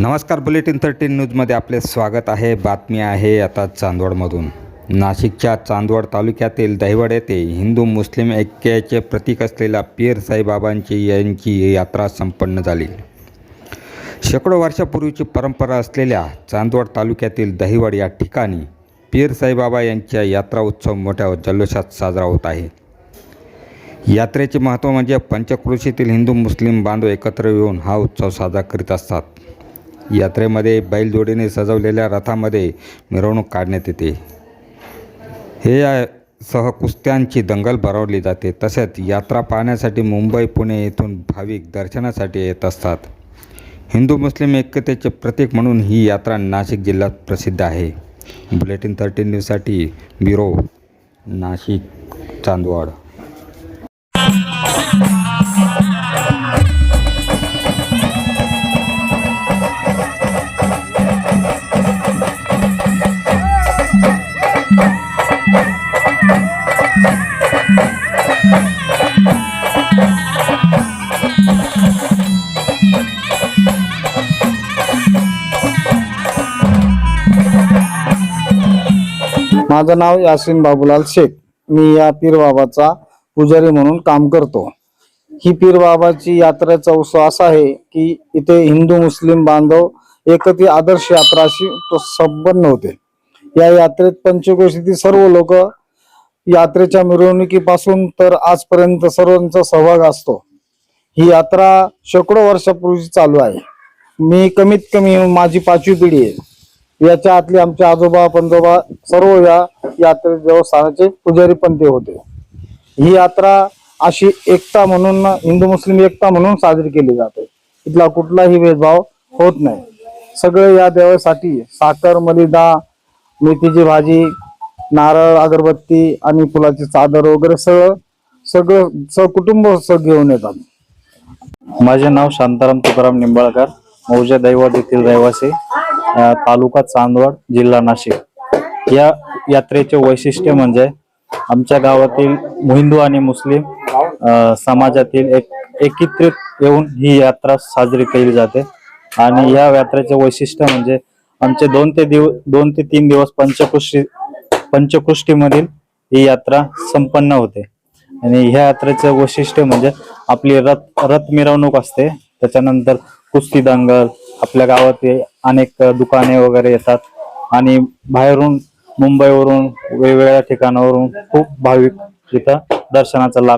नमस्कार bulletin thirteen न्यूजमध्ये आपले स्वागत आहे. बातमी आहे आता चांदवडमधून. नाशिकच्या चांदवड तालुक्यातील दहिवड येथे हिंदू मुस्लिम ऐक्याचे प्रतीक असलेल्या पीर साईबाबांची यांची यात्रा संपन्न झाली. शेकडो वर्षापूर्वीची परंपरा असलेल्या चांदवड तालुक्यातील दहिवड या ठिकाणी पीर साईबाबा यांच्या यात्रा उत्सव मोठ्या जल्लोषात साजरा होत आहे. यात्रेचे महत्त्व म्हणजे पंचकृषीतील हिंदू मुस्लिम बांधव एकत्र येऊन हा उत्सव साजरा करीत असतात. यात्रेमध्ये बैलजोडीने सजवलेल्या रथामध्ये मिरवणूक काढण्यात येते. हे या सह कुस्त्यांची दंगल भरवली जाते. तसेच यात्रा पाहण्यासाठी मुंबई पुणे येथून भाविक दर्शनासाठी येत असतात. हिंदू मुस्लिम ऐक्यतेचे प्रतीक म्हणून ही यात्रा नाशिक जिल्ह्यात प्रसिद्ध आहे. बुलेटिन थर्टीन न्यूजसाठी ब्युरो नाशिक चांदवड. माझं नाव यासिन बाबूलाल शेख. मी या पीरबाबाचा पुजारी म्हणून काम करतो. ही पीरबाबाची यात्रेचा उत्सव असा आहे की इथे हिंदू मुस्लिम बांधव एकती आदर्श यात्राशी तो संपन्न होते. या यात्रेत पंचकोशीतील सर्व लोक यात्रेच्या मिरवणुकीपासून तर आजपर्यंत सर्वांचा सहभाग असतो. ही यात्रा शेकडो वर्षापूर्वी चालू आहे. मी कमीत कमी माझी पाचवी पिढी आहे. याच्या आतले आमचे आजोबा पंजोबा सर्व या यात्रे देवस्थानाचे पुजारी पण ते होते. ही यात्रा अशी एकता म्हणून हिंदू मुस्लिम एकता म्हणून साजरी केली जाते. इथला कुठलाही भेदभाव होत नाही. सगळे या देवासाठी साखर मलिदा मेथीची भाजी नारळ अगरबत्ती आणि फुलाची चादर वगैरे सगळं सगळं सकुटुंब घेऊन येतात. माझे नाव शांताराम तुकाराम निंबाळकर मौजा दैवड येथील रहिवासी. तालुका चांदवड जिल्हा नाशिक. या यात्रेचे वैशिष्ट्य म्हणजे आमच्या गावातील हिंदू आणि मुस्लिम समाजातील एक एकत्रित येऊन ही यात्रा साजरी केली जाते. आणि या यात्रेचे वैशिष्ट्य म्हणजे आमचे दोन ते दिव दोन ते तीन दिवस पंचकृष्टी पंचकृष्टीमधील ही यात्रा संपन्न होते. आणि ह्या यात्रेचं वैशिष्ट्य म्हणजे आपली रथ रथ मिरवणूक असते. त्याच्यानंतर कुस्ती दंगल आपल्या गावात अनेक दुकाने वगैरे येतात. आणि बाहेरून मुंबईवरून वेगवेगळ्या ठिकाणावरून खूप भाविक इथं दर्शनाचा लाभ